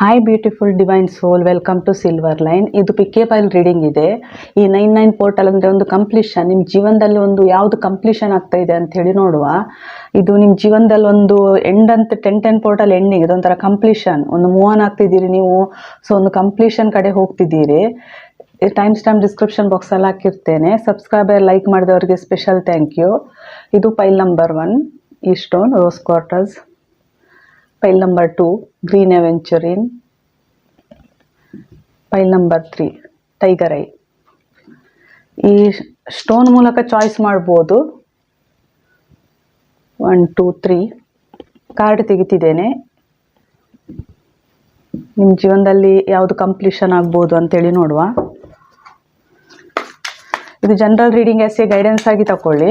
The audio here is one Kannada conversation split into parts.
Hi beautiful divine soul welcome to silver line ಇದು ಪಿಕೆ ಫೈಲ್ ರೀಡಿಂಗ್ ಇದೆ. ಈ ನೈನ್ ನೈನ್ ಪೋರ್ಟಲ್ ಅಂದರೆ ಒಂದು ಕಂಪ್ಲೀಷನ್ ನಿಮ್ಮ ಜೀವನದಲ್ಲಿ ಒಂದು ಯಾವುದು ಕಂಪ್ಲೀಷನ್ ಆಗ್ತಾ ಇದೆ ಅಂತ ಹೇಳಿ ನೋಡುವ. ಇದು ನಿಮ್ಮ ಜೀವನದಲ್ಲಿ ಒಂದು ಎಂಡ್ ಅಂತ ಟೆನ್ ಟೆನ್ ಪೋರ್ಟಲ್ ಎಂಡಿಂಗ್ ಇದೊಂಥರ ಕಂಪ್ಲೀಷನ್ ಒಂದು ಮೂವ್ ಆನ್ ಆಗ್ತಿದ್ದೀರಿ ನೀವು. ಸೊ ಒಂದು ಕಂಪ್ಲೀಷನ್ ಕಡೆ ಹೋಗ್ತಿದ್ದೀರಿ. ಟೈಮ್ ಸ್ಟಾಂಪ್ ಡಿಸ್ಕ್ರಿಪ್ಷನ್ ಬಾಕ್ಸಲ್ಲಿ ಹಾಕಿರ್ತೇನೆ. ಸಬ್ಸ್ಕ್ರೈಬರ್ ಲೈಕ್ ಮಾಡಿದವರಿಗೆ ಸ್ಪೆಷಲ್ ಥ್ಯಾಂಕ್ ಯು ಇದು ಪೈಲ್ ನಂಬರ್ ಒನ್ ಈ stone rose quartz pile number two, green aventurine. Pile number three, tiger eye. ಈ ಸ್ಟೋನ್ ಮೂಲಕ ಚಾಯ್ಸ್ ಮಾಡ್ಬೋದು. One, two, three. ಕಾರ್ಡ್ ತೆಗಿತಿದ್ದೇನೆ. ನಿಮ್ಮ ಜೀವನದಲ್ಲಿ ಯಾವುದು ಕಂಪ್ಲೀಷನ್ ಆಗ್ಬೋದು ಅಂತೇಳಿ ನೋಡುವ. ಇದು ಜನರಲ್ ರೀಡಿಂಗ್ ಎಸ್ಸೆ ಗೈಡೆನ್ಸ್ ಆಗಿ ತಗೊಳ್ಳಿ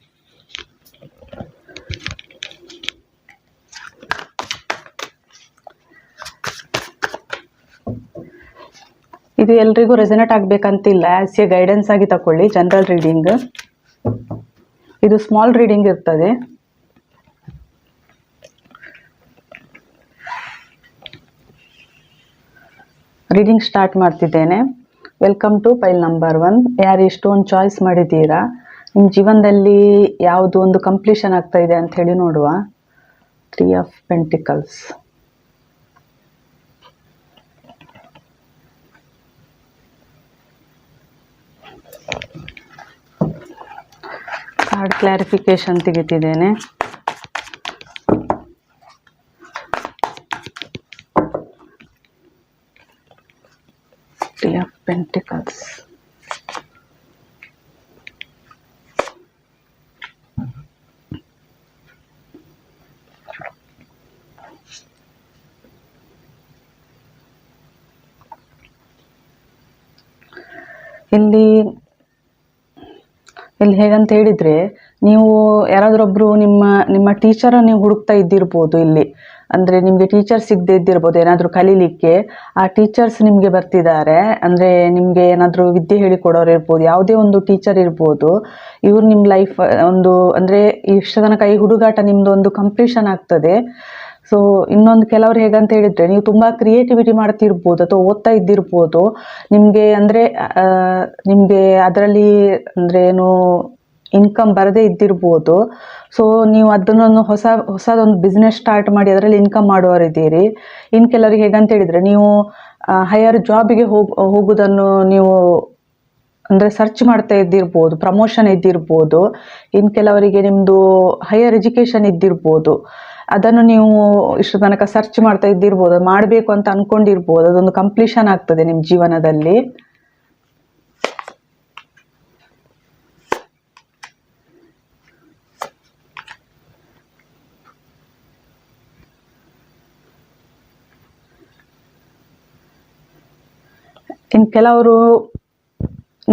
ಇದು ಎಲ್ರಿಗೂ ರೆಸನೇಟ್ ಆಗಬೇಕಂತಿಲ್ಲ. ಆ್ಯಸ್ ಎ ಗೈಡೆನ್ಸ್ ಆಗಿ ತಗೊಳ್ಳಿ ಜನರಲ್ ರೀಡಿಂಗ್ ಇದು ಸ್ಮಾಲ್ ರೀಡಿಂಗ್ ಇರ್ತದೆ. ರೀಡಿಂಗ್ ಸ್ಟಾರ್ಟ್ ಮಾಡ್ತಿದ್ದೇನೆ. Welcome to pile number one ಯಾರು ಇಷ್ಟೊಂದು ಚಾಯ್ಸ್ ಮಾಡಿದ್ದೀರಾ? ನಿಮ್ಮ ಜೀವನದಲ್ಲಿ ಯಾವುದು ಒಂದು ಕಂಪ್ಲೀಷನ್ ಆಗ್ತಾ ಇದೆ ಅಂತ ಹೇಳಿ ನೋಡುವ. Three of pentacles card clarification ತೆಗಿತಿದ್ದೇನೆ. Pentacles ಇಲ್ಲಿ ಇಲ್ಲಿ ಹೇಗಂತ ಹೇಳಿದ್ರೆ, ನೀವು ಯಾರಾದ್ರೊಬ್ಬರು ನಿಮ್ಮ ನಿಮ್ಮ ಟೀಚರ್ ನೀವು ಹುಡುಕ್ತಾ ಇದ್ದಿರ್ಬೋದು ಇಲ್ಲಿ. ಅಂದ್ರೆ ನಿಮಗೆ ಟೀಚರ್ ಸಿಗದೆ ಇದ್ದಿರ್ಬೋದು, ಏನಾದ್ರೂ ಕಲೀಲಿಕ್ಕೆ. ಆ ಟೀಚರ್ಸ್ ನಿಮಗೆ ಬರ್ತಿದ್ದಾರೆ. ಅಂದ್ರೆ ನಿಮಗೆ ಏನಾದರೂ ವಿದ್ಯೆ ಹೇಳಿಕೊಡೋರು ಇರ್ಬೋದು, ಯಾವುದೇ ಒಂದು ಟೀಚರ್ ಇರ್ಬೋದು. ಇವ್ರು ನಿಮ್ಮ ಲೈಫ್ ಒಂದು, ಅಂದ್ರೆ ಇಷ್ಟ ತನಕ ಈ ಹುಡುಗಾಟ ನಿಮ್ದು ಒಂದು ಕಂಪ್ಲೀಷನ್ ಆಗ್ತದೆ. ಸೊ ಇನ್ನೊಂದು ಕೆಲವರು ಹೇಗಂತ ಹೇಳಿದ್ರೆ, ನೀವು ತುಂಬ ಕ್ರಿಯೇಟಿವಿಟಿ ಮಾಡ್ತಿರ್ಬೋದು ಅಥವಾ ಓದ್ತಾ ಇದ್ದಿರ್ಬೋದು, ನಿಮಗೆ ಅಂದರೆ ನಿಮಗೆ ಅದರಲ್ಲಿ ಅಂದ್ರೆ ಏನು ಇನ್ಕಮ್ ಬರದೇ ಇದ್ದಿರ್ಬೋದು. ಸೊ ನೀವು ಅದನ್ನೊಂದು ಹೊಸ, ಹೊಸದೊಂದು ಬಿಸ್ನೆಸ್ ಸ್ಟಾರ್ಟ್ ಮಾಡಿ ಅದರಲ್ಲಿ ಇನ್ಕಮ್ ಮಾಡುವವರಿದ್ದೀರಿ ಇನ್ನು ಕೆಲವರಿಗೆ ಹೇಗಂತ ಹೇಳಿದ್ರೆ, ನೀವು ಹೈಯರ್ ಜಾಬಿಗೆ ಹೋಗ್, ಹೋಗೋದನ್ನು ನೀವು ಅಂದರೆ ಸರ್ಚ್ ಮಾಡ್ತಾ ಇದ್ದಿರ್ಬೋದು ಪ್ರಮೋಷನ್ ಇದ್ದಿರ್ಬೋದು. ಇನ್ನು ಕೆಲವರಿಗೆ ನಿಮ್ಮದು ಹೈಯರ್ ಎಜುಕೇಷನ್ ಇದ್ದಿರ್ಬೋದು. ಅದನ್ನು ನೀವು ಇಷ್ಟು ತನಕ ಸರ್ಚ್ ಮಾಡ್ತಾ ಇದ್ದಿರ್ಬೋದು, ಮಾಡಬೇಕು ಅಂತ ಅಂದ್ಕೊಂಡಿರ್ಬೋದು ಅದೊಂದು ಕಂಪ್ಲೀಷನ್ ಆಗ್ತದೆ ನಿಮ್ಮ ಜೀವನದಲ್ಲಿ. ಇನ್ನು ಕೆಲವರು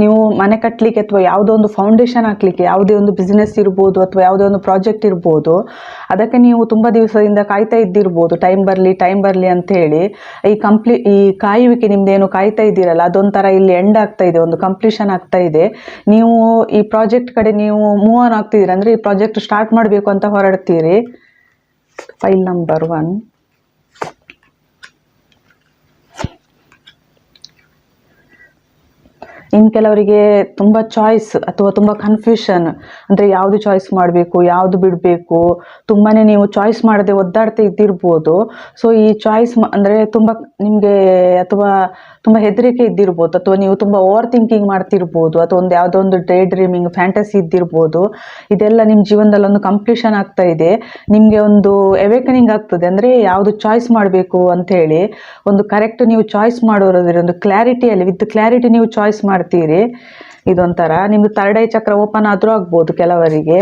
ನೀವು ಮನೆ ಕಟ್ಟಲಿಕ್ಕೆ ಅಥವಾ ಯಾವುದೋ ಒಂದು ಫೌಂಡೇಶನ್ ಹಾಕ್ಲಿಕ್ಕೆ, ಯಾವುದೇ ಒಂದು ಬಿಸ್ನೆಸ್ ಇರ್ಬೋದು ಅಥವಾ ಯಾವುದೇ ಒಂದು ಪ್ರಾಜೆಕ್ಟ್ ಇರ್ಬೋದು, ಅದಕ್ಕೆ ನೀವು ತುಂಬ ದಿವಸದಿಂದ ಕಾಯ್ತಾ ಇದ್ದಿರ್ಬೋದು ಟೈಮ್ ಬರಲಿ ಟೈಮ್ ಬರಲಿ ಅಂತ ಹೇಳಿ. ಈ ಕಂಪ್ಲೀ ಈ ಕಾಯುವಿಕೆ ನಿಮ್ದೇನು ಕಾಯ್ತಾ ಇದ್ದೀರಲ್ಲ, ಅದೊಂಥರ ಇಲ್ಲಿ ಎಂಡ್ ಆಗ್ತಾ ಇದೆ, ಒಂದು ಕಂಪ್ಲೀಷನ್ ಆಗ್ತಾ ಇದೆ. ನೀವು ಈ ಪ್ರಾಜೆಕ್ಟ್ ಕಡೆ ನೀವು ಮೂವ್ ಆನ್ ಆಗ್ತಿದ್ದೀರ ಅಂದರೆ ಈ ಪ್ರಾಜೆಕ್ಟ್ ಸ್ಟಾರ್ಟ್ ಮಾಡಬೇಕು ಅಂತ ಹೊರಡ್ತೀರಿ. ಫೈಲ್ ನಂಬರ್ ಒನ್ ಇನ್ನು ಕೆಲವರಿಗೆ ತುಂಬ ಚಾಯ್ಸ್ ಅಥವಾ ತುಂಬ ಕನ್ಫ್ಯೂಷನ್ ಅಂದರೆ ಯಾವುದು ಚಾಯ್ಸ್ ಮಾಡಬೇಕು, ಯಾವುದು ಬಿಡಬೇಕು ತುಂಬಾ ನೀವು ಚಾಯ್ಸ್ ಮಾಡದೆ ಒದ್ದಾಡ್ತಾ ಇದ್ದಿರ್ಬೋದು. ಸೊ ಈ ಚಾಯ್ಸ್ ಅಂದರೆ ತುಂಬ ನಿಮಗೆ ಅಥವಾ ತುಂಬ ಹೆದರಿಕೆ ಇದ್ದಿರ್ಬೋದು, ಅಥವಾ ನೀವು ತುಂಬ ಓವರ್ ಥಿಂಕಿಂಗ್ ಮಾಡ್ತಿರ್ಬೋದು, ಅಥವಾ ಒಂದು ಯಾವುದೋ ಒಂದು ಡೇ ಡ್ರೀಮಿಂಗ್ ಫ್ಯಾಂಟಸಿ ಇದ್ದಿರ್ಬೋದು, ಇದೆಲ್ಲ ನಿಮ್ಮ ಜೀವನದಲ್ಲಿ ಒಂದು ಕಂಪ್ಲೀಷನ್ ಆಗ್ತಾ ಇದೆ. ನಿಮಗೆ ಒಂದು ಎವೇಕನಿಂಗ್ ಆಗ್ತದೆ. ಅಂದರೆ ಯಾವುದು ಚಾಯ್ಸ್ ಮಾಡಬೇಕು ಹೇಳಿ, ಒಂದು ಕರೆಕ್ಟ್ ನೀವು ಚಾಯ್ಸ್ ಮಾಡೋದ್ರಲ್ಲಿ ಒಂದು ಕ್ಲಾರಿಟಿಯಲ್ಲಿ ವಿತ್ ಕ್ಲಾರಿಟಿ ನೀವು ಚಾಯ್ಸ್ ಮಾಡ್ತೀರಿ. ಇದೊಂಥರ. ಥರ್ಡ್ ಐ ಚಕ್ರ ಓಪನ್ ಆದರೂ ಆಗ್ಬೋದು ಕೆಲವರಿಗೆ.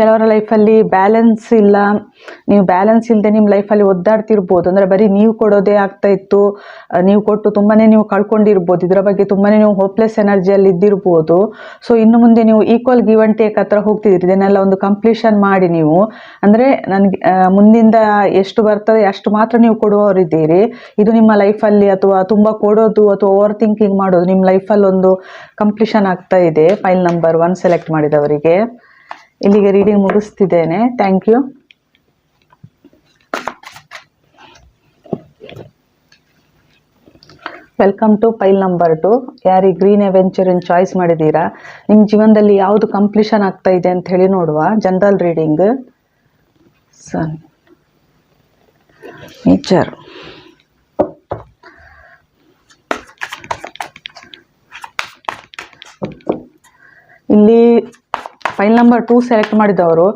ಕೆಲವರ ಲೈಫಲ್ಲಿ ಬ್ಯಾಲೆನ್ಸ್ ಇಲ್ಲ. ನೀವು ಬ್ಯಾಲೆನ್ಸ್ ಇಲ್ಲದೆ ನಿಮ್ಮ ಲೈಫಲ್ಲಿ ಒದ್ದಾಡ್ತಿರ್ಬೋದು. ಅಂದರೆ ಬರೀ ನೀವು ಕೊಡೋದೇ ಆಗ್ತಾ ಇತ್ತು. ನೀವು ಕೊಟ್ಟು ತುಂಬಾ ನೀವು ಕಳ್ಕೊಂಡಿರ್ಬೋದು. ಇದರ ಬಗ್ಗೆ ತುಂಬಾ ನೀವು ಹೋಪ್ಲೆಸ್ ಎನರ್ಜಿಯಲ್ಲಿ ಇದ್ದಿರ್ಬೋದು. ಸೊ ಇನ್ನು ಮುಂದೆ ನೀವು ಈಕ್ವಲ್ ಗಿವ್ ಅಂಡ್ ಟೇಕ್ ಹತ್ರ ಹೋಗ್ತಿದ್ದೀರಿ. ಇದನ್ನೆಲ್ಲ ಒಂದು ಕಂಪ್ಲೀಷನ್ ಮಾಡಿ ನೀವು. ಅಂದರೆ ನನಗೆ ಮುಂದಿಂದ ಎಷ್ಟು ಬರ್ತದೆ, ಅಷ್ಟು ಮಾತ್ರ ನೀವು ಕೊಡುವವರಿದ್ದೀರಿ. ಇದು ನಿಮ್ಮ ಲೈಫಲ್ಲಿ ಅಥವಾ ತುಂಬ ಕೊಡೋದು ಅಥವಾ ಓವರ್ ಥಿಂಕಿಂಗ್ ಮಾಡೋದು ನಿಮ್ಮ ಲೈಫಲ್ಲಿ ಒಂದು ಕಂಪ್ಲೀಷನ್ ಆಗ್ತಾ ಇದೆ. ಫೈಲ್ ನಂಬರ್ ಒನ್ ಸೆಲೆಕ್ಟ್ ಮಾಡಿದವರಿಗೆ. ಇಲ್ಲಿಗೆ reading ಮುಗಿಸ್ತಿದ್ದೇನೆ. Thank you welcome to pile number two ಯಾರಿ ಗ್ರೀನ್ ಅವೆಂಚರ್ ಚಾಯ್ಸ್ ಮಾಡಿದ್ದೀರಾ? ನಿಮ್ಮ ಜೀವನದಲ್ಲಿ ಯಾವುದು ಕಂಪ್ಲೀಷನ್ ಆಗ್ತಾ ಇದೆ ಅಂತ ಹೇಳಿ ನೋಡುವ. ಜನರಲ್ ರೀಡಿಂಗ್ ಸನ್ ನೇಚರ್ ಇಲ್ಲಿ ಫೈಲ್ ನಂಬರ್ ಟೂ ಸೆಲೆಕ್ಟ್ ಮಾಡಿದವರು,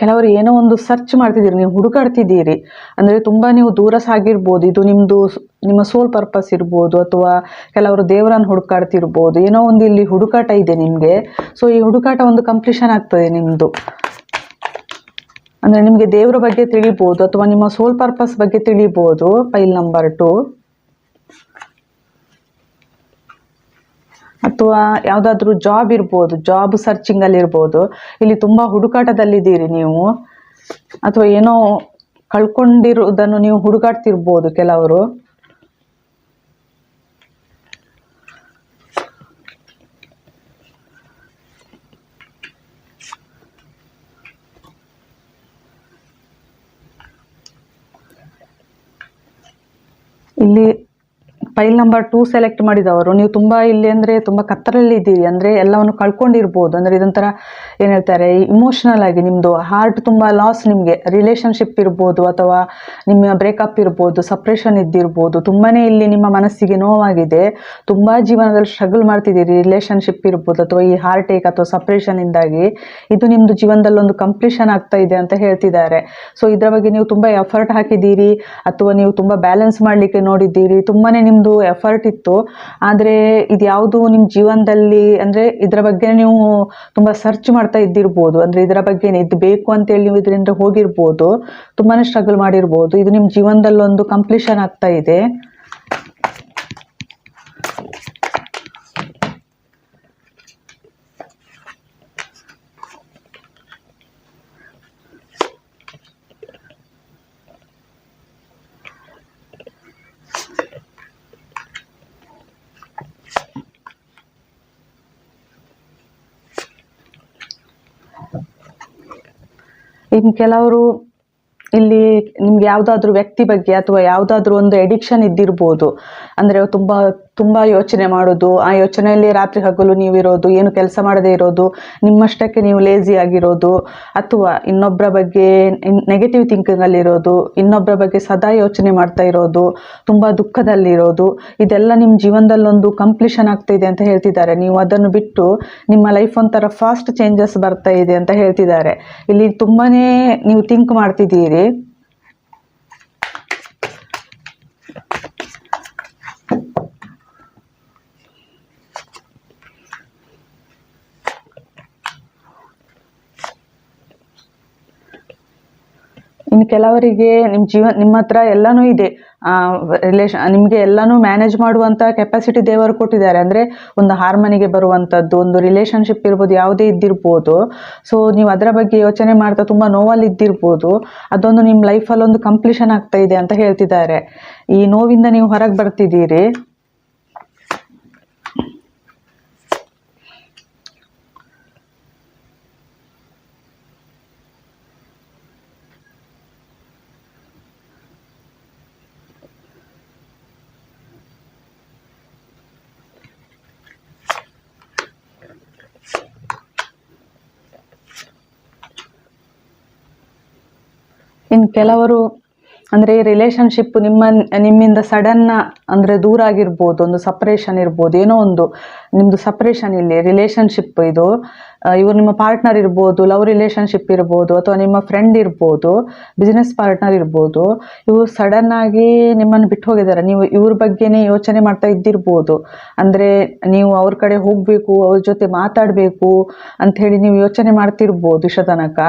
ಕೆಲವರು ಏನೋ ಒಂದು ಸರ್ಚ್ ಮಾಡ್ತಿದ್ದೀರಿ, ನೀವು ಹುಡುಕಾಡ್ತಿದ್ದೀರಿ. ಅಂದರೆ ತುಂಬ ನೀವು ದೂರ ಸಾಗಿರ್ಬೋದು, ಇದು ನಿಮ್ಮದು ನಿಮ್ಮ ಸೋಲ್ ಪರ್ಪಸ್ ಇರ್ಬೋದು, ಅಥವಾ ಕೆಲವರು ದೇವರನ್ನು ಹುಡುಕಾಡ್ತಿರ್ಬೋದು, ಏನೋ ಒಂದು ಇಲ್ಲಿ ಹುಡುಕಾಟ ಇದೆ ನಿಮಗೆ. ಸೊ ಈ ಹುಡುಕಾಟ ಒಂದು ಕಂಪ್ಲೀಷನ್ ಆಗ್ತದೆ ನಿಮ್ಮದು ಅಂದರೆ ನಿಮಗೆ ದೇವರ ಬಗ್ಗೆ ತಿಳಿಬೋದು, ಅಥವಾ ನಿಮ್ಮ ಸೋಲ್ ಪರ್ಪಸ್ ಬಗ್ಗೆ ತಿಳಿಬೋದು ಫೈಲ್ ನಂಬರ್ ಟು ಅಥವಾ ಯಾವುದಾದ್ರೂ ಜಾಬ್ ಇರ್ಬೋದು ಜಾಬ್ ಸರ್ಚಿಂಗ್ ಅಲ್ಲಿ ಇರ್ಬೋದು, ಇಲ್ಲಿ ತುಂಬಾ ಹುಡುಕಾಟದಲ್ಲಿದ್ದೀರಿ ನೀವು. ಅಥವಾ ಏನೋ ಕಳ್ಕೊಂಡಿರುವುದನ್ನು ನೀವು ಹುಡುಕಾಡ್ತಿರ್ಬೋದು ಕೆಲವರು. ಇಲ್ಲಿ ಫೈಲ್ ನಂಬರ್ ಟೂ ಸೆಲೆಕ್ಟ್ ಮಾಡಿದವರು, ನೀವು ತುಂಬ ಇಲ್ಲಿ ಅಂದರೆ ತುಂಬ ಕತ್ತರಲ್ಲಿ ಇದ್ದೀರಿ, ಅಂದರೆ ಎಲ್ಲವನ್ನು ಕಳ್ಕೊಂಡಿರ್ಬೋದು. ಅಂದರೆ ಇದೊಂಥರ ಏನು ಹೇಳ್ತಾರೆ ಇಮೋಷ್ನಲ್ ಆಗಿ ನಿಮ್ಮದು ಹಾರ್ಟ್ ತುಂಬ ಲಾಸ್ ನಿಮಗೆ. ರಿಲೇಷನ್ಶಿಪ್ ಇರ್ಬೋದು ಅಥವಾ ನಿಮ್ಮ ಬ್ರೇಕಪ್ ಇರ್ಬೋದು ಸಪ್ರೇಷನ್ ಇದ್ದಿರ್ಬೋದು. ತುಂಬಾ ಇಲ್ಲಿ ನಿಮ್ಮ ಮನಸ್ಸಿಗೆ ನೋವಾಗಿದೆ. ತುಂಬ ಜೀವನದಲ್ಲಿ ಸ್ಟ್ರಗಲ್ ಮಾಡ್ತಿದ್ದೀರಿ. ರಿಲೇಷನ್ಶಿಪ್ ಇರ್ಬೋದು ಅಥವಾ ಈ ಹಾರ್ಟ್ ಏಕ್ ಅಥವಾ ಸಪ್ರೇಷನಿಂದಾಗಿ ಇದು ನಿಮ್ಮದು ಜೀವನದಲ್ಲಿ ಒಂದು ಕಂಪ್ಲೀಷನ್ ಆಗ್ತಾ ಇದೆ ಅಂತ ಹೇಳ್ತಿದ್ದಾರೆ. ಸೊ ಇದರ ಬಗ್ಗೆ ನೀವು ತುಂಬ ಎಫರ್ಟ್ ಹಾಕಿದ್ದೀರಿ, ಅಥವಾ ನೀವು ತುಂಬ ಬ್ಯಾಲೆನ್ಸ್ ಮಾಡಲಿಕ್ಕೆ ನೋಡಿದ್ದೀರಿ. ತುಂಬಾ ನಿಮ್ಮದು ಎಫರ್ಟ್ ಇತ್ತು. ಆದರೆ ಇದು ಯಾವುದು ನಿಮ್ಮ ಜೀವನದಲ್ಲಿ ಅಂದರೆ ಇದರ ಬಗ್ಗೆ ನೀವು ತುಂಬ ಸರ್ಚ್ ಮಾಡ್ತಾ ಇದ್ದಿರ್ಬೋದು. ಅಂದರೆ ಇದರ ಬಗ್ಗೆ ಇದು ಬೇಕು ಅಂತೇಳಿ ನೀವು ಇದರಿಂದ ಹೋಗಿರ್ಬೋದು. ತುಂಬಾ ಸ್ಟ್ರಗಲ್ ಮಾಡಿರ್ಬೋದು. ಇದು ನಿಮ್ಮ ಜೀವನದಲ್ಲಿ ಒಂದು ಕಂಪ್ಲೀಷನ್ ಆಗ್ತಾ ಇದೆ. ಇನ್ನು ಕೆಲವರು ಇಲ್ಲಿ ನಿಮ್ಗೆ ಯಾವುದಾದ್ರೂ ವ್ಯಕ್ತಿ ಬಗ್ಗೆ ಅಥವಾ ಯಾವುದಾದ್ರೂ ಒಂದು ಎಡಿಕ್ಷನ್ ಇದ್ದಿರ್ಬೋದು. ಅಂದ್ರೆ ತುಂಬ ತುಂಬ ಯೋಚನೆ ಮಾಡೋದು, ಆ ಯೋಚನೆಯಲ್ಲಿ ರಾತ್ರಿ ಹಗಲು ಇರೋದು ಏನು ಕೆಲಸ ಮಾಡದೇ ಇರೋದು, ನಿಮ್ಮಷ್ಟಕ್ಕೆ ನೀವು ಲೇಜಿ ಆಗಿರೋದು, ಅಥವಾ ಇನ್ನೊಬ್ಬರ ಬಗ್ಗೆ ನೆಗೆಟಿವ್ ಥಿಂಕಿಂಗಲ್ಲಿರೋದು ಇನ್ನೊಬ್ಬರ ಬಗ್ಗೆ ಸದಾ ಯೋಚನೆ ಮಾಡ್ತಾ ಇರೋದು, ತುಂಬ ದುಃಖದಲ್ಲಿರೋದು, ಇದೆಲ್ಲ ನಿಮ್ಮ ಜೀವನದಲ್ಲೊಂದು ಕಂಪ್ಲೀಷನ್ ಆಗ್ತಾ ಇದೆ ಅಂತ ಹೇಳ್ತಿದ್ದಾರೆ. ನೀವು ಅದನ್ನು ಬಿಟ್ಟು ನಿಮ್ಮ ಲೈಫ್ ಒಂಥರ ಫಾಸ್ಟ್ ಚೇಂಜಸ್ ಬರ್ತಾ ಇದೆ ಅಂತ ಹೇಳ್ತಿದ್ದಾರೆ. ಇಲ್ಲಿ ತುಂಬಾನೇ ನೀವು ಥಿಂಕ್ ಮಾಡ್ತಿದ್ದೀರಿ. ಇನ್ನು ಕೆಲವರಿಗೆ ನಿಮ್ಮ ಜೀವ, ನಿಮ್ಮ ಹತ್ರ ಎಲ್ಲನೂ ಇದೆ. ರಿಲೇಷನ್ ನಿಮಗೆ ಎಲ್ಲನೂ ಮ್ಯಾನೇಜ್ ಮಾಡುವಂಥ ಕೆಪಾಸಿಟಿ ದೇವರು ಕೊಟ್ಟಿದ್ದಾರೆ. ಅಂದರೆ ಒಂದು ಹಾರ್ಮನಿಗೆ ಬರುವಂಥದ್ದು ಒಂದು ರಿಲೇಷನ್ಶಿಪ್ ಇರ್ಬೋದು, ಯಾವುದೇ ಇದ್ದಿರ್ಬೋದು. ಸೊ ನೀವು ಅದರ ಬಗ್ಗೆ ಯೋಚನೆ ಮಾಡ್ತಾ ತುಂಬ ನೋವಲ್ಲಿ ಇದ್ದಿರ್ಬೋದು. ಅದೊಂದು ನಿಮ್ಮ ಲೈಫಲ್ಲಿ ಒಂದು ಕಂಪ್ಲೀಷನ್ ಆಗ್ತಾ ಇದೆ ಅಂತ ಹೇಳ್ತಿದ್ದಾರೆ. ಈ ನೋವಿಂದ ನೀವು ಹೊರಗೆ ಬರ್ತಿದ್ದೀರಿ. ಇನ್ನು ಕೆಲವರು ಅಂದ್ರೆ ರಿಲೇಶನ್ಶಿಪ್ ನಿಮ್ಮ, ನಿಮ್ಮಿಂದ ಸಡನ್ ಅಂದರೆ ದೂರ ಆಗಿರ್ಬೋದು, ಒಂದು ಸಪ್ರೇಷನ್ ಇರ್ಬೋದು, ಏನೋ ಒಂದು ನಿಮ್ಮದು ಸಪ್ರೇಷನ್ ಇಲ್ಲಿ ರಿಲೇಷನ್ಶಿಪ್ ಇದು. ಇವರು ನಿಮ್ಮ ಪಾರ್ಟ್ನರ್ ಇರ್ಬೋದು ಲವ್ ರಿಲೇಷನ್ಶಿಪ್ ಇರ್ಬೋದು, ಅಥವಾ ನಿಮ್ಮ ಫ್ರೆಂಡ್ ಇರ್ಬೋದು ಬಿಸ್ನೆಸ್ ಪಾರ್ಟ್ನರ್ ಇರ್ಬೋದು, ಇವರು ಸಡನ್ ಆಗಿ ನಿಮ್ಮನ್ನು ಬಿಟ್ಟು ಹೋಗಿದ್ದಾರೆ. ನೀವು ಇವ್ರ ಬಗ್ಗೆನೇ ಯೋಚನೆ ಮಾಡ್ತಾ ಇದ್ದಿರ್ಬೋದು. ಅಂದರೆ ನೀವು ಅವ್ರ ಕಡೆ ಹೋಗಬೇಕು, ಅವ್ರ ಜೊತೆ ಮಾತಾಡಬೇಕು ಅಂತ ಹೇಳಿ ನೀವು ಯೋಚನೆ ಮಾಡ್ತಿರ್ಬೋದು ಇಷ್ಟ ತನಕ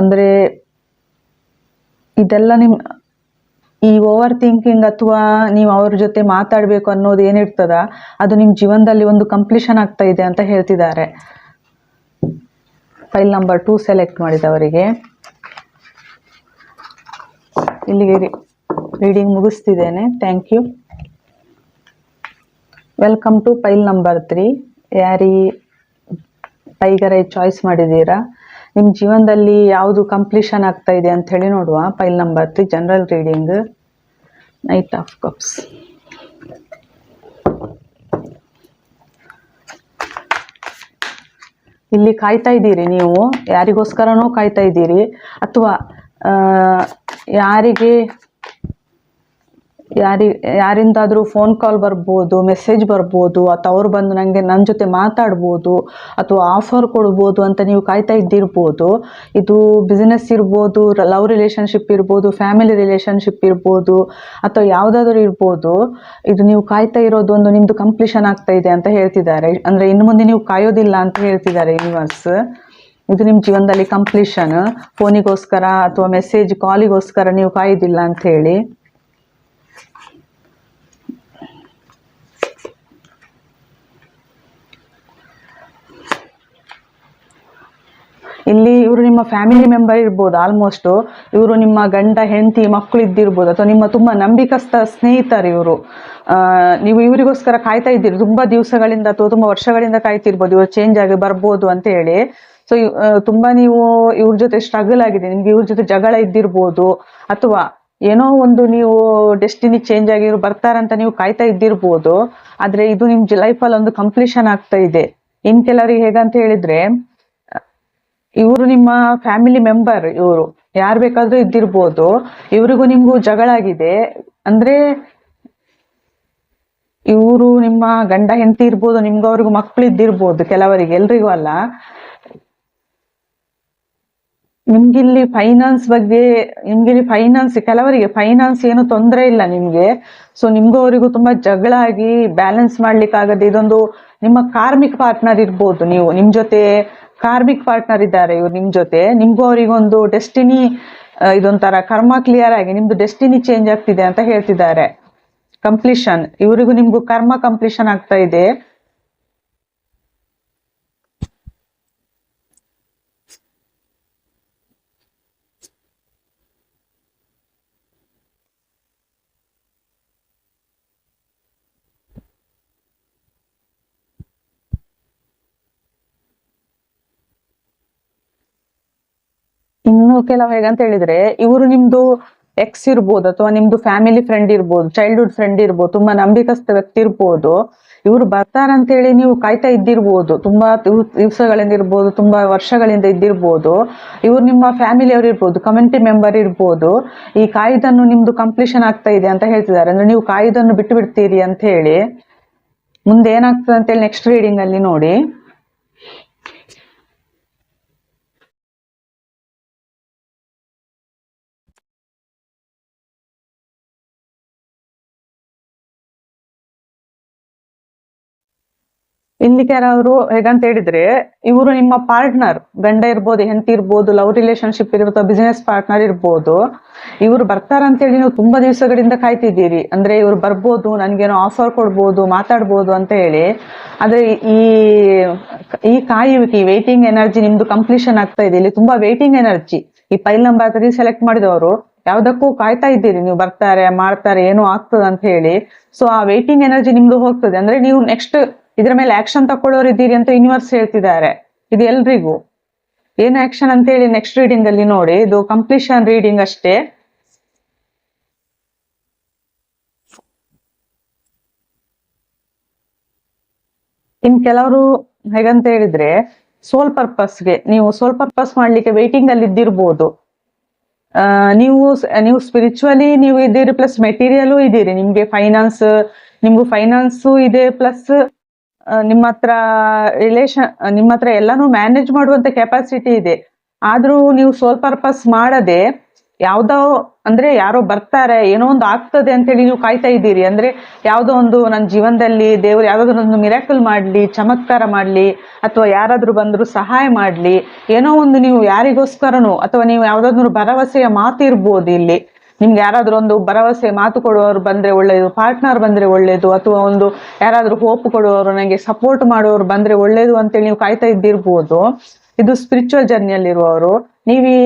ಅಂದ್ರೆ ಇದೆಲ್ಲ ನಿಮ್, ಈ ಓವರ್ ಥಿಂಕಿಂಗ್ ಅಥವಾ ನೀವು ಅವ್ರ ಜೊತೆ ಮಾತಾಡಬೇಕು ಅನ್ನೋದು ಏನಿರ್ತದ ಅದು ನಿಮ್ಮ ಜೀವನದಲ್ಲಿ ಒಂದು ಕಂಪ್ಲೀಷನ್ ಆಗ್ತಾ ಇದೆ ಅಂತ ಹೇಳ್ತಿದ್ದಾರೆ. ಫೈಲ್ ನಂಬರ್ ಟೂ ಸೆಲೆಕ್ಟ್ ಮಾಡಿದವರಿಗೆ. ಇಲ್ಲಿಗೆ reading ಮುಗಿಸ್ತಿದ್ದೇನೆ. Thank you welcome to pile number three ಯಾರಿ ಟೈಗರ್ ಐ ಚಾಯ್ಸ್ ಮಾಡಿದ್ದೀರಾ? ನಿಮ್ಮ ಜೀವನದಲ್ಲಿ ಯಾವುದು ಕಂಪ್ಲೀಷನ್ ಆಗ್ತಾ ಇದೆ ಅಂತ ಹೇಳಿ ನೋಡುವ. Pile number three general reading knight of cups ಇಲ್ಲಿ ಕಾಯ್ತಾ ಇದ್ದೀರಿ ನೀವು. ಯಾರಿಗೋಸ್ಕರನೂ ಕಾಯ್ತಾ ಇದ್ದೀರಿ. ಅಥವಾ ಯಾರಿಗೆ ಯಾರಿ, ಯಾರಿಂದಾದರೂ ಫೋನ್ ಕಾಲ್ ಬರ್ಬೋದು ಮೆಸೇಜ್ ಬರ್ಬೋದು ಅಥವಾ ಅವ್ರು ಬಂದು ನನಗೆ ನನ್ನ ಜೊತೆ ಮಾತಾಡ್ಬೋದು, ಅಥವಾ ಆಫರ್ ಕೊಡ್ಬೋದು ಅಂತ ನೀವು ಕಾಯ್ತಾ ಇದ್ದಿರ್ಬೋದು. ಇದು ಬಿಸ್ನೆಸ್ ಇರ್ಬೋದು ಲವ್ ರಿಲೇಷನ್ಶಿಪ್ ಇರ್ಬೋದು ಫ್ಯಾಮಿಲಿ ರಿಲೇಷನ್ಶಿಪ್ ಇರ್ಬೋದು, ಅಥವಾ ಯಾವುದಾದ್ರೂ ಇರ್ಬೋದು. ಇದು ನೀವು ಕಾಯ್ತಾ ಇರೋದು ಒಂದು ನಿಮ್ಮದು ಕಂಪ್ಲೀಷನ್ ಆಗ್ತಾ ಇದೆ ಅಂತ ಹೇಳ್ತಿದ್ದಾರೆ. ಅಂದರೆ ಇನ್ನು ಮುಂದೆ ನೀವು ಕಾಯೋದಿಲ್ಲ ಅಂತ ಹೇಳ್ತಿದ್ದಾರೆ ಯೂನಿವರ್ಸ್ ಇದು ನಿಮ್ಮ ಜೀವನದಲ್ಲಿ ಕಂಪ್ಲೀಷನ್ ಫೋನಿಗೋಸ್ಕರ ಅಥವಾ ಮೆಸೇಜ್ ಕಾಲಿಗೋಸ್ಕರ ನೀವು ಕಾಯೋದಿಲ್ಲ ಅಂತ ಹೇಳಿ. ಇಲ್ಲಿ ಇವರು ನಿಮ್ಮ ಫ್ಯಾಮಿಲಿ ಮೆಂಬರ್ ಇರ್ಬೋದು ಆಲ್ಮೋಸ್ಟ್ ಇವರು ನಿಮ್ಮ ಗಂಡ, ಹೆಂಡತಿ ಮಕ್ಕಳು ಇದ್ದಿರ್ಬೋದು. ಅಥವಾ ನಿಮ್ಮ ತುಂಬಾ ನಂಬಿಕಸ್ಥ ಸ್ನೇಹಿತರು ಇವರು. ನೀವು ಇವರಿಗೋಸ್ಕರ ಕಾಯ್ತಾ ಇದ್ದೀರಿ. ತುಂಬಾ ದಿವಸಗಳಿಂದ ಅಥವಾ ತುಂಬಾ ವರ್ಷಗಳಿಂದ ಕಾಯ್ತಿರ್ಬೋದು. ಇವರು ಚೇಂಜ್ ಆಗಿ ಬರ್ಬೋದು ಅಂತ ಹೇಳಿ. ಸೊ ತುಂಬಾ ನೀವು ಇವ್ರ ಜೊತೆ ಸ್ಟ್ರಗಲ್ ಆಗಿದೆ ನಿಮ್ಗೆ ಇವ್ರ ಜೊತೆ ಜಗಳ ಇದ್ದಿರ್ಬೋದು. ಅಥವಾ ಏನೋ ಒಂದು ನೀವು ಡೆಸ್ಟಿನಿ ಚೇಂಜ್ ಆಗಿ ಇವ್ರು ಬರ್ತಾರಂತ ನೀವು ಕಾಯ್ತಾ ಇದ್ದಿರ್ಬೋದು. ಆದ್ರೆ ಇದು ನಿಮ್ ಲೈಫಲ್ಲಿ ಒಂದು ಕಂಪ್ಲೀಷನ್ ಆಗ್ತಾ ಇದೆ. ಇನ್ ಕೆಲವರಿಗೆ ಹೇಗಂತ ಹೇಳಿದ್ರೆ ಇವರು ನಿಮ್ಮ ಫ್ಯಾಮಿಲಿ ಮೆಂಬರ್ ಇವರು. ಯಾರು ಬೇಕಾದ್ರೂ ಇದ್ದಿರ್ಬೋದು. ಇವರಿಗೂ ನಿಮ್ಗೂ ಜಗಳ ಆಗಿದೆ. ಅಂದ್ರೆ ಇವರು ನಿಮ್ಮ ಗಂಡ ಹೆಂಡತಿ ಇರ್ಬೋದು ನಿಮ್ಗೂ ಅವ್ರಿಗೂ ಮಕ್ಳು ಇದ್ದಿರ್ಬೋದು ಕೆಲವರಿಗೆ, ಎಲ್ರಿಗೂ ಅಲ್ಲ. ನಿಮ್ಗಿಲ್ಲಿ ಫೈನಾನ್ಸ್ ಬಗ್ಗೆ, ನಿಮ್ಗಿಲ್ಲಿ ಫೈನಾನ್ಸ್ ಕೆಲವರಿಗೆ ಫೈನಾನ್ಸ್ ಏನು ತೊಂದರೆ ಇಲ್ಲ ನಿಮ್ಗೆ. ಸೊ ನಿಮ್ಗೂ ಅವರಿಗೂ ತುಂಬಾ ಜಗಳ ಆಗಿ ಬ್ಯಾಲೆನ್ಸ್ ಮಾಡ್ಲಿಕ್ಕೆ ಆಗದೆ ಇದೊಂದು ನಿಮ್ಮ ಕಾರ್ಮಿಕ ಪಾರ್ಟ್ನರ್ ಇರ್ಬೋದು ನೀವು. ನಿಮ್ ಜೊತೆ ಕಾರ್ಮಿಕ್ ಪಾರ್ಟ್ನರ್ ಇದ್ದಾರೆ ಇವ್ರು ನಿಮ್ ಜೊತೆ. ನಿಮ್ಗೂ ಅವರಿಗೊಂದು ಡೆಸ್ಟಿನಿ ಇದೊಂಥರ ಕರ್ಮ ಕ್ಲಿಯರ್ ಆಗಿ ನಿಮ್ದು ಡೆಸ್ಟಿನಿ ಚೇಂಜ್ ಆಗ್ತಿದೆ ಅಂತ ಹೇಳ್ತಿದ್ದಾರೆ. ಕಂಪ್ಲೀಷನ್ ಇವರಿಗೂ ನಿಮ್ಗೂ ಕರ್ಮ ಕಂಪ್ಲೀಷನ್ ಆಗ್ತಾ ಇದೆ. ಇನ್ನು ಕೆಲವು ಹೇಗಂತ ಹೇಳಿದ್ರೆ, ಇವರು ನಿಮ್ದು ಎಕ್ಸ್ ಇರ್ಬೋದು ಅಥವಾ ನಿಮ್ದು ಫ್ಯಾಮಿಲಿ ಫ್ರೆಂಡ್ ಇರ್ಬೋದು ಚೈಲ್ಡ್ಹುಡ್ ಫ್ರೆಂಡ್ ಇರ್ಬೋದು, ತುಂಬಾ ನಂಬಿಕಸ್ಥ ವ್ಯಕ್ತಿ ಇರ್ಬೋದು, ಇವ್ರು ಬರ್ತಾರಂತೇಳಿ ನೀವು ಕಾಯ್ತಾ ಇದ್ದಿರ್ಬೋದು, ತುಂಬಾ ದಿವ್- ದಿವಸಗಳಿಂದ ಇರ್ಬೋದು, ತುಂಬಾ ವರ್ಷಗಳಿಂದ ಇದ್ದಿರ್ಬೋದು, ಇವ್ರು ನಿಮ್ಮ ಫ್ಯಾಮಿಲಿ ಅವ್ರು ಇರ್ಬೋದು ಕಮ್ಯುನಿಟಿ ಮೆಂಬರ್ ಇರ್ಬೋದು, ಈ ಕಾಯ್ದನ್ನು ನಿಮ್ದು ಕಂಪ್ಲೀಷನ್ ಆಗ್ತಾ ಇದೆ ಅಂತ ಹೇಳ್ತಿದ್ದಾರೆ. ಅಂದ್ರೆ ನೀವು ಕಾಯ್ದನ್ನು ಬಿಟ್ಟು ಬಿಡ್ತೀರಿ ಅಂತ ಹೇಳಿ, ಮುಂದೆ ಏನಾಗ್ತದೆ ಅಂತೇಳಿ ನೆಕ್ಸ್ಟ್ ರೀಡಿಂಗ್ ಅಲ್ಲಿ ನೋಡಿ. ಇಲ್ಲಿ ಕೆಲವರು ಹೇಗಂತ ಹೇಳಿದ್ರೆ, ಇವರು ನಿಮ್ಮ ಪಾರ್ಟ್ನರ್ ಗಂಡ ಇರ್ಬೋದು, ಹೆಂಡತಿ ಇರ್ಬೋದು ಲವ್ ರಿಲೇಶನ್ಶಿಪ್ ಇರ್ಬೋದು ಬಿಸಿನೆಸ್ ಪಾರ್ಟ್ನರ್ ಇರ್ಬೋದು. ಇವರು ಬರ್ತಾರಂತೇಳಿ ನೀವು ತುಂಬಾ ದಿವಸಗಳಿಂದ ಕಾಯ್ತಿದ್ದೀರಿ. ಅಂದ್ರೆ ಇವ್ರು ಬರ್ಬೋದು, ನನ್ಗೇನೋ ಆಫರ್ ಕೊಡ್ಬೋದು, ಮಾತಾಡ್ಬೋದು ಅಂತ ಹೇಳಿ. ಆದ್ರೆ ಈ ಈ ಕಾಯುವಿಕೆ ವೇಟಿಂಗ್ ಎನರ್ಜಿ ನಿಮ್ದು ಕಂಪ್ಲೀಷನ್ ಆಗ್ತಾ ಇದೆ. ಇಲ್ಲಿ ತುಂಬಾ ವೇಟಿಂಗ್ ಎನರ್ಜಿ ಈ ಫೈಲ್ ನಂಬರ್ ತ್ರೀ ಸೆಲೆಕ್ಟ್ ಮಾಡಿದವರು, ಯಾವ್ದಕ್ಕೂ ಕಾಯ್ತಾ ಇದ್ದೀರಿ. ನೀವು ಬರ್ತಾರೆ, ಮಾಡ್ತಾರೆ, ಏನೋ ಆಗ್ತದೆ ಅಂತ ಹೇಳಿ. ಸೊ ಆ ವೇಟಿಂಗ್ ಎನರ್ಜಿ ನಿಮ್ದು ಹೋಗ್ತದೆ. ಅಂದ್ರೆ ನೀವು ನೆಕ್ಸ್ಟ್ ಇದ್ರ ಮೇಲೆ ಆಕ್ಷನ್ ತಕೊಳ್ಳೋರು ಇದ್ದೀರಿ ಅಂತ ಯೂನಿವರ್ಸ್ ಹೇಳ್ತಿದ್ದಾರೆ. ಇದು ಎಲ್ರಿಗೂ. ಏನು ಆಕ್ಷನ್ ಅಂತ ಹೇಳಿ ನೆಕ್ಸ್ಟ್ ರೀಡಿಂಗ್ ಅಲ್ಲಿ ನೋಡಿ. ಇದು ಕಂಪ್ಲೀಷನ್ ರೀಡಿಂಗ್ ಅಷ್ಟೇ. ಇನ್ ಕೆಲವರು ಹೇಗಂತ ಹೇಳಿದ್ರೆ ಸೋಲ್ ಪರ್ಪಸ್ಗೆ ನೀವು ಸೋಲ್ ಪರ್ಪಸ್ ಮಾಡ್ಲಿಕ್ಕೆ ವೇಟಿಂಗ್ ಅಲ್ಲಿ ಇದ್ದಿರ್ಬೋದು. ನೀವು ನೀವು ಸ್ಪಿರಿಚುವಲಿ ನೀವು ಇದ್ದೀರಿ ಪ್ಲಸ್ ಮೆಟೀರಿಯಲು ಇದ್ದೀರಿ. ನಿಮ್ಗೆ ಫೈನಾನ್ಸ್ ನಿಮ್ಗೂ ಫೈನಾನ್ಸು ಇದೆ ಪ್ಲಸ್ ನಿಮ್ಮ ಹತ್ರ ರಿಲೇಷನ್ ನಿಮ್ಮ ಹತ್ರ ಎಲ್ಲಾನು ಮ್ಯಾನೇಜ್ ಮಾಡುವಂತ ಕೆಪಾಸಿಟಿ ಇದೆ. ಆದ್ರೂ ನೀವು ಸೋಲ್ ಪರ್ಪಸ್ ಮಾಡದೆ ಯಾವ್ದೋ, ಅಂದ್ರೆ ಯಾರೋ ಬರ್ತಾರೆ, ಏನೋ ಒಂದು ಆಗ್ತದೆ ಅಂತೇಳಿ ನೀವು ಕಾಯ್ತಾ ಇದ್ದೀರಿ. ಅಂದ್ರೆ ಯಾವ್ದೋ ಒಂದು ನನ್ನ ಜೀವನದಲ್ಲಿ ದೇವರು ಯಾವ್ದಾದ್ರು ಒಂದು ಮಿರಾಕಲ್ ಮಾಡ್ಲಿ, ಚಮತ್ಕಾರ ಮಾಡ್ಲಿ, ಅಥವಾ ಯಾರಾದರೂ ಬಂದ್ರು ಸಹಾಯ ಮಾಡ್ಲಿ, ಏನೋ ಒಂದು ನೀವು ಯಾರಿಗೋಸ್ಕರನೋ, ಅಥವಾ ನೀವು ಯಾವ್ದಾದ್ರು ಭರವಸೆಯ ಮಾತಿರ್ಬೋದು ಇಲ್ಲಿ. ನಿಮ್ಗೆ ಯಾರಾದರೂ ಒಂದು ಭರವಸೆ, ಮಾತು ಕೊಡುವವರು ಬಂದ್ರೆ ಒಳ್ಳೇದು ಪಾರ್ಟ್ನರ್ ಬಂದ್ರೆ ಒಳ್ಳೇದು, ಅಥವಾ ಒಂದು ಯಾರಾದರೂ ಹೋಪ್ ಕೊಡುವವರು ನನಗೆ ಸಪೋರ್ಟ್ ಮಾಡುವವರು ಬಂದ್ರೆ ಒಳ್ಳೇದು ಅಂತೇಳಿ ನೀವು ಕಾಯ್ತಾ ಇದ್ದಿರ್ಬೋದು. ಇದು ಸ್ಪಿರಿಚುವಲ್ ಜರ್ನಿಯಲ್ಲಿರುವವರು ನೀವು ಈ,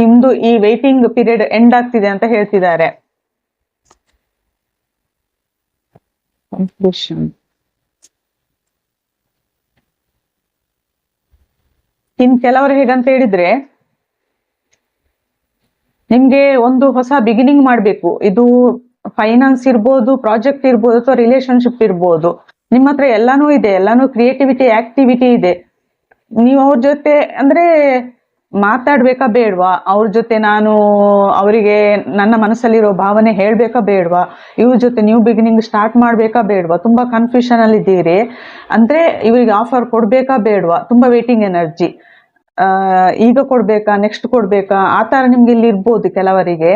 ನಿಮ್ದು ಈ ವೇಟಿಂಗ್ ಪೀರಿಯಡ್ ಎಂಡ್ ಆಗ್ತಿದೆ ಅಂತ ಹೇಳ್ತಿದ್ದಾರೆ. ಇನ್ ಕೆಲವರು ಹೇಗಂತ ಹೇಳಿದ್ರೆ ನಿಮ್ಗೆ ಒಂದು ಹೊಸ ಬಿಗಿನಿಂಗ್ ಮಾಡ್ಬೇಕು. ಇದು ಫೈನಾನ್ಸ್ ಇರ್ಬೋದು ಪ್ರಾಜೆಕ್ಟ್ ಇರ್ಬೋದು ಅಥವಾ ರಿಲೇಶನ್ಶಿಪ್ ಇರ್ಬೋದು. ನಿಮ್ಮ ಹತ್ರ ಎಲ್ಲಾನು ಇದೆ, ಎಲ್ಲಾನು ಕ್ರಿಯೇಟಿವಿಟಿ ಆಕ್ಟಿವಿಟಿ ಇದೆ. ನೀವು ಅವ್ರ ಜೊತೆ ಅಂದ್ರೆ ಮಾತಾಡ್ಬೇಕಾ ಬೇಡ್ವಾ? ಅವ್ರ ಜೊತೆ ನಾನು ಅವರಿಗೆ ನನ್ನ ಮನಸ್ಸಲ್ಲಿರೋ ಭಾವನೆ ಹೇಳ್ಬೇಕಾ ಬೇಡ್ವಾ? ಇವ್ರ ಜೊತೆ ನ್ಯೂ ಬಿಗಿನಿಂಗ್ ಸ್ಟಾರ್ಟ್ ಮಾಡ್ಬೇಕಾ ಬೇಡ್ವಾ? ತುಂಬಾ ಕನ್ಫ್ಯೂಷನ್ ಅಲ್ಲಿ ಇದ್ದೀರಿ ಅಂದ್ರೆ ಇವರಿಗೆ ಆಫರ್ ಕೊಡ್ಬೇಕಾ ಬೇಡ್ವಾ? ತುಂಬಾ ವೇಟಿಂಗ್ ಎನರ್ಜಿ ಈಗ ಕೊಡ್ಬೇಕಾ ನೆಕ್ಸ್ಟ್ ಕೊಡ್ಬೇಕಾ, ಆ ತರ ನಿಮ್ಗೆ ಇಲ್ಲಿ ಇರ್ಬೋದು ಕೆಲವರಿಗೆ.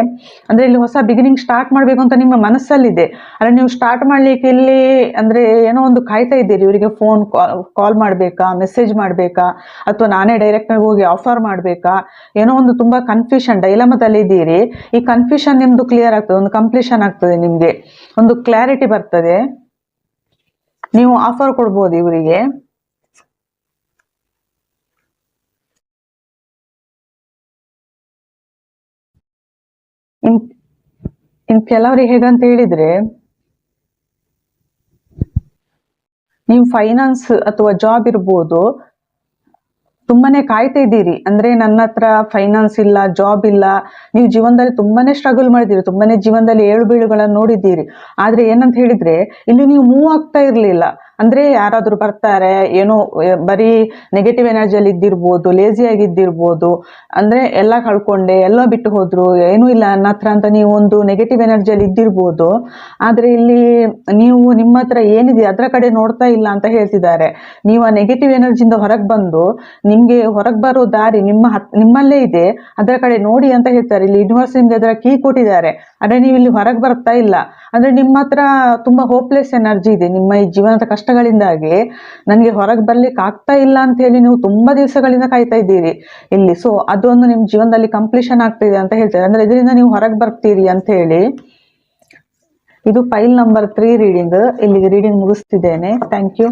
ಅಂದ್ರೆ ಇಲ್ಲಿ ಹೊಸ ಬಿಗಿನಿಂಗ್ ಸ್ಟಾರ್ಟ್ ಮಾಡ್ಬೇಕು ಅಂತ ನಿಮ್ಮ ಮನಸ್ಸಲ್ಲಿದೆ. ಅಂದ್ರೆ ನೀವು ಸ್ಟಾರ್ಟ್ ಮಾಡ್ಲಿಕ್ಕೆ ಇಲ್ಲಿ ಅಂದ್ರೆ ಏನೋ ಒಂದು ಕಾಯ್ತಾ ಇದ್ದೀರಿ. ಇವರಿಗೆ ಫೋನ್ ಕಾಲ್ ಮಾಡ್ಬೇಕಾ ಮೆಸೇಜ್ ಮಾಡ್ಬೇಕಾ, ಅಥವಾ ನಾನೇ ಡೈರೆಕ್ಟ್ ಆಗಿ ಹೋಗಿ ಆಫರ್ ಮಾಡ್ಬೇಕಾ? ಏನೋ ಒಂದು ತುಂಬಾ ಕನ್ಫ್ಯೂಷನ್ ಡೈಲಮದಲ್ಲಿ ಇದ್ದೀರಿ. ಈ ಕನ್ಫ್ಯೂಷನ್ ನಿಮ್ದು ಕ್ಲಿಯರ್ ಆಗ್ತದೆ, ಒಂದು ಕಂಪ್ಲೀಷನ್ ಆಗ್ತದೆ ನಿಮ್ಗೆ. ಒಂದು ಕ್ಲಾರಿಟಿ ಬರ್ತದೆ. ನೀವು ಆಫರ್ ಕೊಡ್ಬೋದು ಇವರಿಗೆ. ಇನ್ ಇನ್ ಕೆಲವರಿಗೆ ಹೇಗಂತ ಹೇಳಿದ್ರೆ, ನೀವು ಫೈನಾನ್ಸ್ ಅಥವಾ ಜಾಬ್ ಇರ್ಬೋದು, ತುಂಬಾನೇ ಕಾಯ್ತಾ ಇದ್ದೀರಿ. ಅಂದ್ರೆ ನನ್ನ ಹತ್ರ ಫೈನಾನ್ಸ್ ಇಲ್ಲ ಜಾಬ್ ಇಲ್ಲ. ನೀವು ಜೀವನದಲ್ಲಿ ತುಂಬಾನೇ ಸ್ಟ್ರಗಲ್ ಮಾಡಿದ್ದೀರಿ. ತುಂಬಾನೇ ಜೀವನದಲ್ಲಿ ಏಳು ಬೀಳುಗಳನ್ನ ನೋಡಿದ್ದೀರಿ. ಆದ್ರೆ ಏನಂತ ಹೇಳಿದ್ರೆ, ಇಲ್ಲಿ ನೀವು ಮೂವ್ ಆಗ್ತಾ ಇರ್ಲಿಲ್ಲ. ಅಂದ್ರೆ ಯಾರಾದ್ರೂ ಬರ್ತಾರೆ, ಏನೋ ಬರೀ ನೆಗೆಟಿವ್ ಎನರ್ಜಿಯಲ್ಲಿ ಇದ್ದಿರ್ಬೋದು ಲೇಜಿ ಆಗಿದ್ದಿರ್ಬೋದು ಅಂದ್ರೆ ಎಲ್ಲ ಕಳ್ಕೊಂಡೆ, ಎಲ್ಲ ಬಿಟ್ಟು ಹೋದ್ರು, ಏನು ಇಲ್ಲ ನನ್ನ ಹತ್ರ ಅಂತ ನೀವು ಒಂದು ನೆಗೆಟಿವ್ ಎನರ್ಜಿಯಲ್ಲಿ ಇದ್ದಿರ್ಬೋದು, ಆದ್ರೆ ಇಲ್ಲಿ ನೀವು ನಿಮ್ಮ ಹತ್ರ ಏನಿದೆ, ಅದರ ಕಡೆ ನೋಡ್ತಾ ಇಲ್ಲ ಅಂತ ಹೇಳ್ತಿದ್ದಾರೆ. ನೀವು ಆ ನೆಗೆಟಿವ್ ಎನರ್ಜಿಯಿಂದ ಹೊರಗೆ ಬಂದು, ನಿಮ್ಗೆ ಹೊರಗೆ ಬರೋ ದಾರಿ ನಿಮ್ಮ ನಿಮ್ಮಲ್ಲೇ ಇದೆ, ಅದರ ಕಡೆ ನೋಡಿ ಅಂತ ಹೇಳ್ತಾರೆ. ಇಲ್ಲಿ ಯೂನಿವರ್ಸ್ ನಿಮ್ಗೆ ಅದರ ಕೀ ಕೊಟ್ಟಿದ್ದಾರೆ. ಆದ್ರೆ ನೀವು ಇಲ್ಲಿ ಹೊರಗೆ ಬರ್ತಾ ಇಲ್ಲ. ಅಂದ್ರೆ ನಿಮ್ಮ ಹತ್ರ ತುಂಬಾ ಹೋಪ್ಲೆಸ್ ಎನರ್ಜಿ ಇದೆ. ನಿಮ್ಮ ಈ ಜೀವನದ ಕಷ್ಟಗಳಿಂದಾಗಿ ನನಗೆ ಹೊರಗೆ ಬರ್ಲಿಕ್ಕೆ ಆಗ್ತಾ ಇಲ್ಲ ಅಂತ ಹೇಳಿ ನೀವು ತುಂಬಾ ದಿವಸಗಳಿಂದ ಕಾಯ್ತಾ ಇದ್ದೀರಿ. ಇಲ್ಲಿ ಸೊ ಅದೊಂದು ನಿಮ್ ಜೀವನದಲ್ಲಿ ಕಂಪ್ಲೀಷನ್ ಆಗ್ತಿದೆ ಅಂತ ಹೇಳ್ತಾರೆ. ಅಂದ್ರೆ ಇದರಿಂದ ನೀವು ಹೊರಗೆ ಬರ್ತೀರಿ ಅಂತ ಹೇಳಿ ಇದು ಫೈಲ್ ನಂಬರ್ ತ್ರೀ ರೀಡಿಂಗ್ ಇಲ್ಲಿಗೆ ರೀಡಿಂಗ್ ಮುಗಿಸ್ತಿದ್ದೇನೆ. Thank you